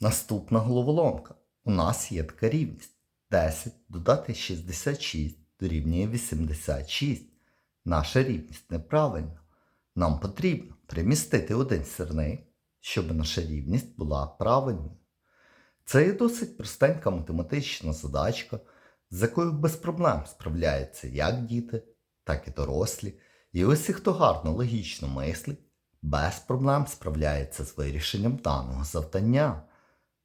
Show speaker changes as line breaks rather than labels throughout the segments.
Наступна головоломка. У нас є така рівність. 10 додати 66 дорівнює 86. Наша рівність неправильна. Нам потрібно примістити один сірник, щоб наша рівність була правильною. Це є досить простенька математична задачка, з якою без проблем справляються як діти, так і дорослі. І ось хто гарно логічно мислить, без проблем справляється з вирішенням даного завдання.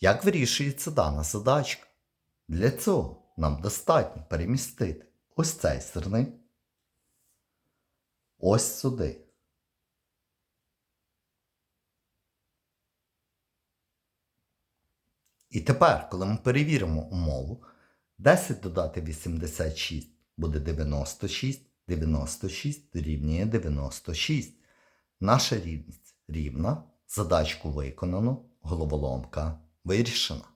Як вирішується дана задачка? Для цього нам достатньо перемістити ось цей сирник ось сюди. І тепер, коли ми перевіримо умову, 10 додати 86 буде 96, 96 дорівнює 96. Наша рівність рівна, задачку виконано, головоломка 为的是什么？